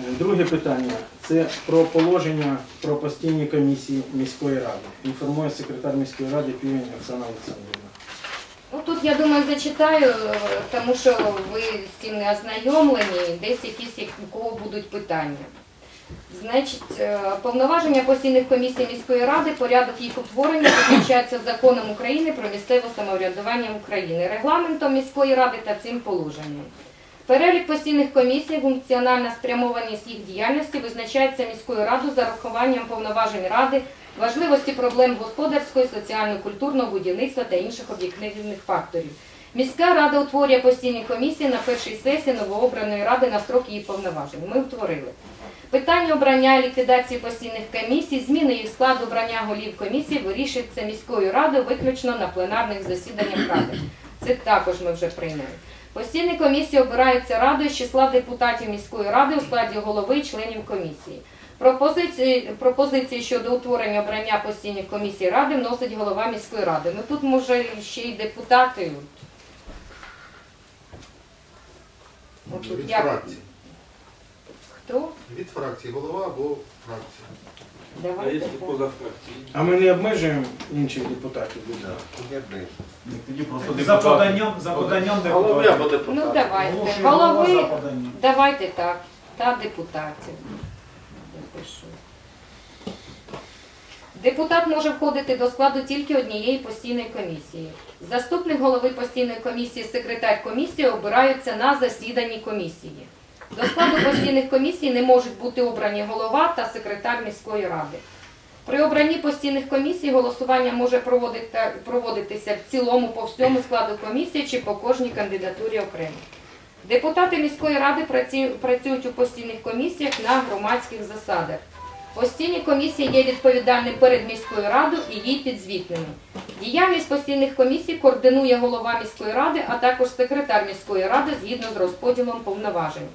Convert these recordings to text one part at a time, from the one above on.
Е, Друге питання це про положення про постійні комісії міської ради. Інформує секретар міської ради Півень Оксана Олександрівна. Ну тут я думаю зачитаю, е, тому що ви з цим не ознайомлені, десь якісь як- у кого будуть питання. Значить, е, повноваження постійних комісій міської ради, порядок їх утворення визначається законом України про місцеве самоврядування України, регламентом міської ради та цим положенням. Перелік постійних комісій, функціональна спрямованість їх діяльності визначається міською радою за рахуванням повноважень ради, важливості проблем господарського, соціально-культурного будівництва та інших об'єктивних факторів. Міська рада утворює постійні комісії на першій сесії новообраної ради на строк її повноважень. Ми утворили. Питання обрання і ліквідації постійних комісій, зміни їх складу обрання голів комісій вирішується міською радою виключно на пленарних засіданнях ради. Це також ми вже прийняли. Постійні комісії обираються радою з числа депутатів міської ради у складі голови і членів комісії. Пропозиції, пропозиції щодо утворення обрання постійних комісій ради вносить голова міської ради. Ну тут може ще й депутати. От Від як? фракції. Хто? Від фракції голова або фракція. А Давайте. якщо так. поза фракцією? А ми не обмежуємо інших депутатів. Тоді просто За поданням, за поданням Голови депутатів. або депутати. Ну давайте. Оголошую голова за Голови, поданням. давайте так. Та депутатів. Запишу. Депутат може входити до складу тільки однієї постійної комісії. Заступник голови постійної комісії, секретар комісії обираються на засіданні комісії. До складу постійних комісій не можуть бути обрані голова та секретар міської ради. При обранні постійних комісій голосування може проводитися в цілому по всьому складу комісії чи по кожній кандидатурі окремо. Депутати міської ради працюють у постійних комісіях на громадських засадах. Постійні комісії є відповідальними перед міською радою і їй підзвітними. Діяльність постійних комісій координує голова міської ради, а також секретар міської ради згідно з розподілом повноважень.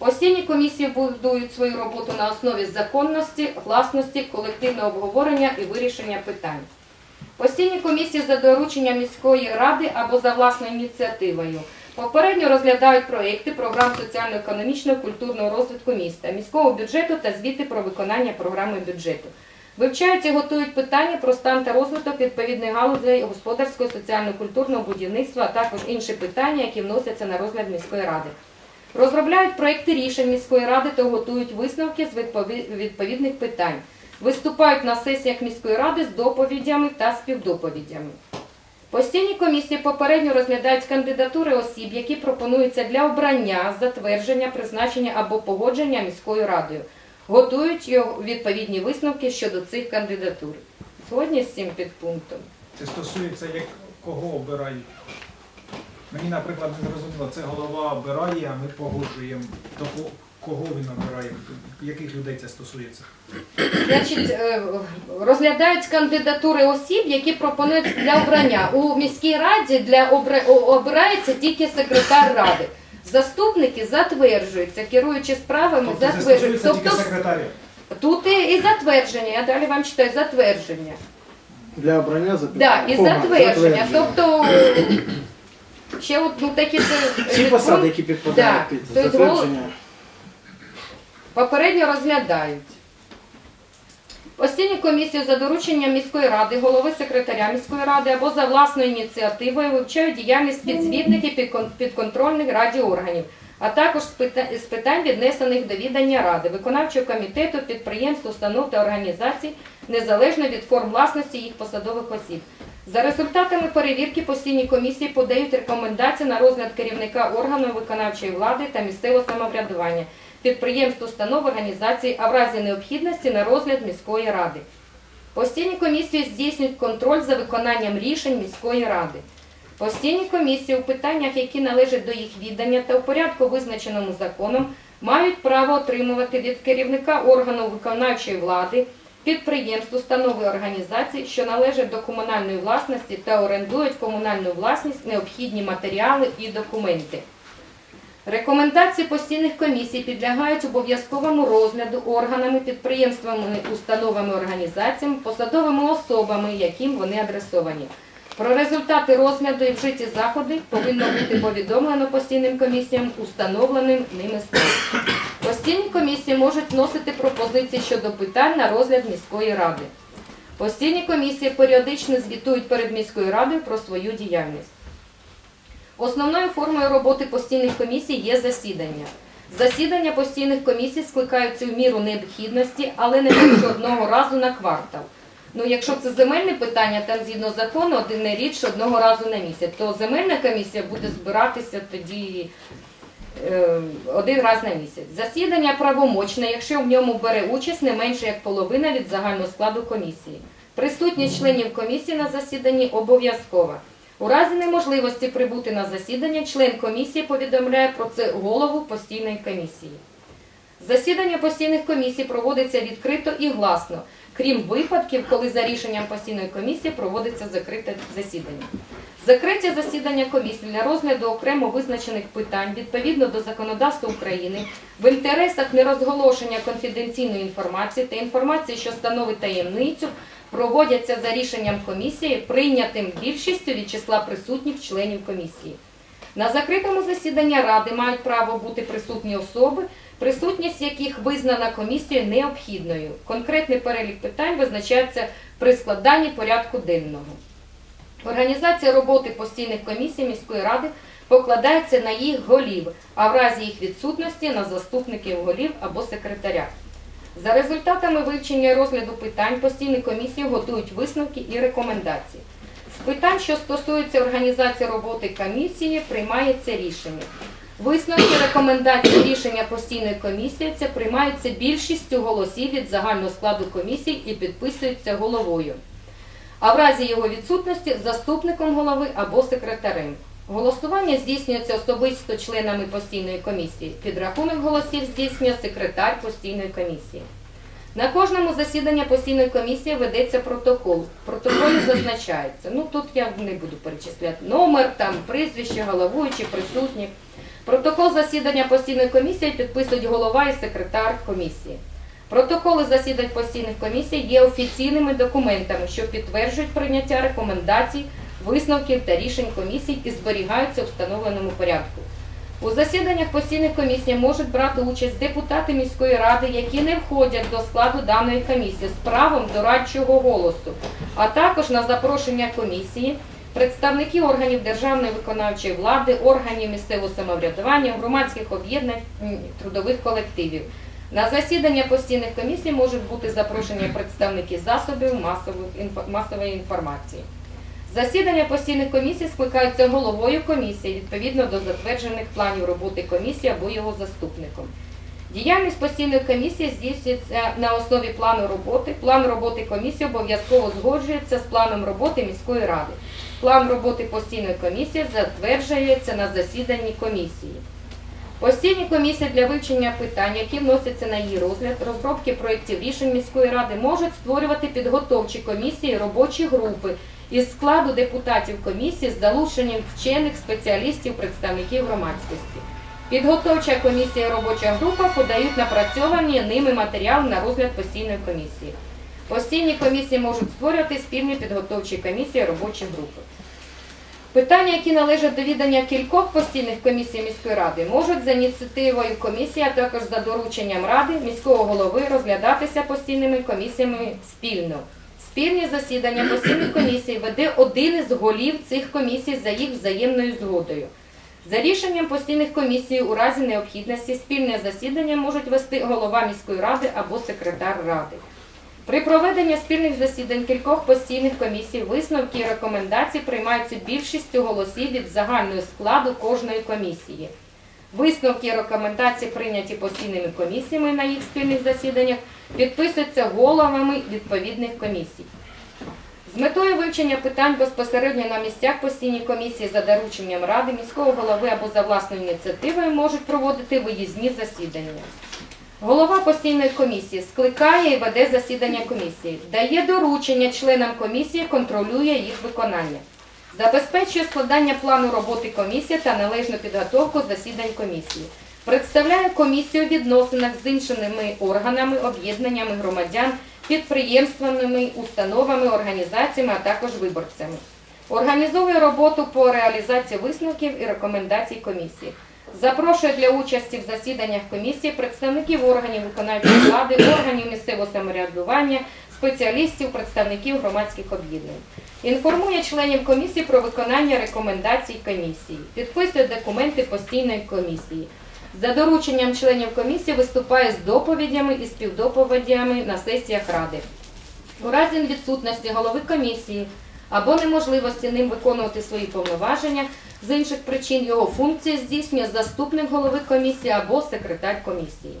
Постійні комісії будують свою роботу на основі законності, гласності, колективного обговорення і вирішення питань. Постійні комісії за дорученням міської ради або за власною ініціативою попередньо розглядають проекти програм соціально-економічного культурного розвитку міста, міського бюджету та звіти про виконання програми бюджету. Вивчають і готують питання про стан та розвиток відповідних галузей господарського, соціально-культурного будівництва, а також інші питання, які вносяться на розгляд міської ради. Розробляють проекти рішень міської ради та готують висновки з відповідних питань. Виступають на сесіях міської ради з доповідями та співдоповідями. Постійні комісії попередньо розглядають кандидатури осіб, які пропонуються для обрання, затвердження, призначення або погодження міською радою. Готують відповідні висновки щодо цих кандидатур. Згодні з цим підпунктом. Це стосується, як кого обирають. Мені, наприклад, не зрозуміло, це голова обирає, а ми погоджуємо. То кого він обирає? Яких людей це стосується? Значить, е, розглядають кандидатури осіб, які пропонують для обрання. У міській раді для обра- обирається тільки секретар ради. Заступники затверджуються, керуючи справами, Тобто це затверджують. тільки Тобто секретаря. тут і, і затвердження. Я далі вам читаю затвердження. Для обрання за Да, і Кoma, затвердження. Тобто ще от ну, такі це Всі посади, які підпадають Да. під Тобто затвердження. попередньо розглядають. Постійні комісії за дорученням міської ради, голови секретаря міської ради або за власною ініціативою вивчають діяльність підзвітників підкон- підконтрольних раді органів, а також з пита- з питань, віднесених до відання ради, виконавчого комітету, підприємств, установ та організацій, незалежно від форм власності їх посадових осіб. За результатами перевірки постійні комісії подають рекомендації на розгляд керівника органу виконавчої влади та місцевого самоврядування, підприємств, установ, організацій, а в разі необхідності на розгляд міської ради. Постійні комісії здійснюють контроль за виконанням рішень міської ради. Постійні комісії у питаннях, які належать до їх віддання та у порядку, визначеному законом, мають право отримувати від керівника органу виконавчої влади, підприємств, установ і організацій, що належать до комунальної власності та орендують комунальну власність, необхідні матеріали і документи. Рекомендації постійних комісій підлягають обов'язковому розгляду органами, підприємствами, установами, організаціями, посадовими особами, яким вони адресовані. Про результати розгляду і вжиті заходи повинно бути повідомлено постійним комісіям, установленим ними строком. Можуть вносити пропозиції щодо питань на розгляд міської ради. Постійні комісії періодично звітують перед міською радою про свою діяльність. Основною формою роботи постійних комісій є засідання. Засідання постійних комісій скликаються в міру необхідності, але не більше одного разу на квартал. Ну, якщо це земельне питання, там згідно закону один не рідше одного разу на місяць, то земельна комісія буде збиратися тоді один раз на місяць. Засідання правомочне, якщо в ньому бере участь не менше як половина від загального складу комісії. Присутність членів комісії на засіданні обов'язкова. У разі неможливості прибути на засідання, член комісії повідомляє про це голову постійної комісії. Засідання постійних комісій проводиться відкрито і гласно, крім випадків, коли за рішенням постійної комісії проводиться закрите засідання. Закриття засідання комісії для розгляду окремо визначених питань відповідно до законодавства України в інтересах нерозголошення конфіденційної інформації та інформації, що становить таємницю, проводяться за рішенням комісії, прийнятим більшістю від числа присутніх членів комісії. На закритому засіданні ради мають право бути присутні особи, присутність яких визнана комісією необхідною. Конкретний перелік питань визначається при складанні порядку денного. Організація роботи постійних комісій міської ради покладається на їх голів, а в разі їх відсутності на заступників голів або секретаря. За результатами вивчення і розгляду питань постійні комісії готують висновки і рекомендації. З питань, що стосуються організації роботи комісії, приймається рішення. Висновки, рекомендації, рішення постійної комісії це приймаються більшістю голосів від загального складу комісії і підписуються головою. А в разі його відсутності заступником голови або секретарем. Голосування здійснюється особисто членами постійної комісії. Підрахунок голосів здійснює секретар постійної комісії. На кожному засіданні постійної комісії ведеться протокол. Протоколі зазначається. Ну тут я не буду перечисляти номер, там прізвище, головуючі, присутні. Протокол засідання постійної комісії підписують голова і секретар комісії. Протоколи засідань постійних комісій є офіційними документами, що підтверджують прийняття рекомендацій, висновків та рішень комісій і зберігаються у встановленому порядку. У засіданнях постійних комісій можуть брати участь депутати міської ради, які не входять до складу даної комісії з правом дорадчого голосу, а також на запрошення комісії представники органів державної виконавчої влади, органів місцевого самоврядування, громадських об'єднань, трудових колективів. На засідання постійних комісій можуть бути запрошені представники засобів масової інформації. Засідання постійних комісій скликаються головою комісії відповідно до затверджених планів роботи комісії або його заступником. Діяльність постійної комісії здійснюється на основі плану роботи. План роботи комісії обов'язково згоджується з планом роботи міської ради. План роботи постійної комісії затверджується на засіданні комісії. Постійні комісії для вивчення питань, які вносяться на її розгляд, розробки проєктів рішень міської ради можуть створювати підготовчі комісії, робочі групи із складу депутатів комісії з залученням вчених спеціалістів, представників громадськості. Підготовча комісія і робоча група подають напрацьовані ними матеріали на розгляд постійної комісії. Постійні комісії можуть створювати спільні підготовчі комісії, робочі групи. Питання, які належать до відання кількох постійних комісій міської ради, можуть за ініціативою комісії, а також за дорученням ради міського голови розглядатися постійними комісіями спільно. Спільні засідання постійних комісій веде один із голів цих комісій за їх взаємною згодою. За рішенням постійних комісій у разі необхідності спільне засідання можуть вести голова міської ради або секретар ради. При проведенні спільних засідань кількох постійних комісій висновки і рекомендації приймаються більшістю голосів від загального складу кожної комісії. Висновки і рекомендації, прийняті постійними комісіями на їх спільних засіданнях, підписуються головами відповідних комісій. З метою вивчення питань безпосередньо на місцях постійні комісії за дорученням ради, міського голови або за власною ініціативою можуть проводити виїзні засідання. Голова постійної комісії скликає і веде засідання комісії, дає доручення членам комісії, контролює їх виконання, забезпечує складання плану роботи комісії та належну підготовку засідань комісії, представляє комісію у відносинах з іншими органами, об'єднаннями громадян, підприємствами, установами, організаціями, а також виборцями. Організовує роботу по реалізації висновків і рекомендацій комісії Запрошує для участі в засіданнях комісії представників органів виконавчої влади, органів місцевого самоврядування, спеціалістів, представників громадських об'єднань. Інформує членів комісії про виконання рекомендацій комісії, підписує документи постійної комісії. За дорученням членів комісії виступає з доповідями і співдоповідями на сесіях ради. У разі відсутності голови комісії або неможливості ним виконувати свої повноваження з інших причин його функції здійснює заступник голови комісії або секретар комісії.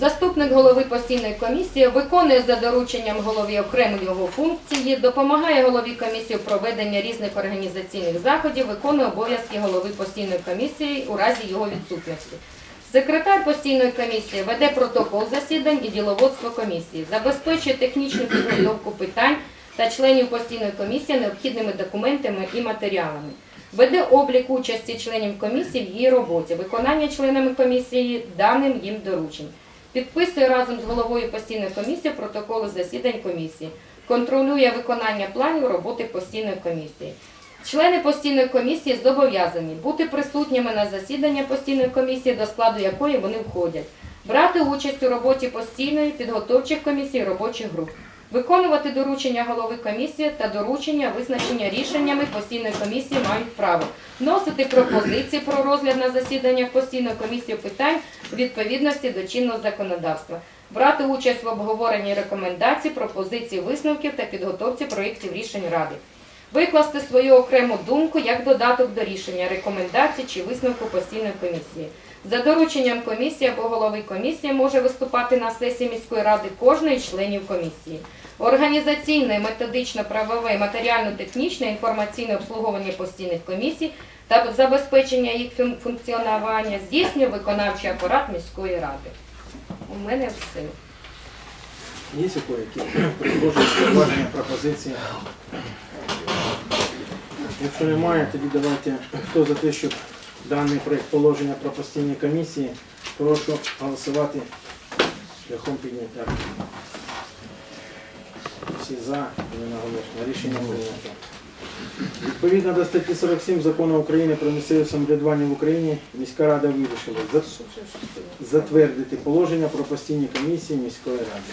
Заступник голови постійної комісії виконує за дорученням голові окремі його функції, допомагає голові комісії у проведенні різних організаційних заходів, виконує обов'язки голови постійної комісії у разі його відсутності. Секретар постійної комісії веде протокол засідань і діловодство комісії, забезпечує технічну підготовку питань та членів постійної комісії необхідними документами і матеріалами. Веде облік участі членів комісії в її роботі, виконання членами комісії даним їм доручень. Підписує разом з головою постійної комісії протоколи засідань комісії, контролює виконання планів роботи постійної комісії. Члени постійної комісії зобов'язані бути присутніми на засідання постійної комісії, до складу якої вони входять, брати участь у роботі постійної підготовчих комісій робочих груп, виконувати доручення голови комісії та доручення, визначення рішеннями постійної комісії мають право вносити пропозиції про розгляд на засіданнях постійної комісії питань відповідності до чинного законодавства, брати участь в обговоренні рекомендацій, пропозицій, висновків та підготовці проєктів рішень ради. Викласти свою окрему думку як додаток до рішення, рекомендацій чи висновку постійної комісії. За дорученням комісії або голови комісії може виступати на сесії міської ради кожної членів комісії. Організаційне, методично, правове, матеріально-технічне, інформаційне обслуговування постійних комісій та забезпечення їх функціонування здійснює виконавчий апарат міської ради. У мене все. Є які зауваження, пропозиції? Якщо немає, тоді давайте, хто за те, щоб даний проєкт положення про постійні комісії, прошу голосувати шляхом підняття. Всі за, одноголосно. Рішення прийнято. Відповідно до статті 47 Закону України про місцеве самоврядування в Україні, міська рада вирішила затвердити положення про постійні комісії міської ради.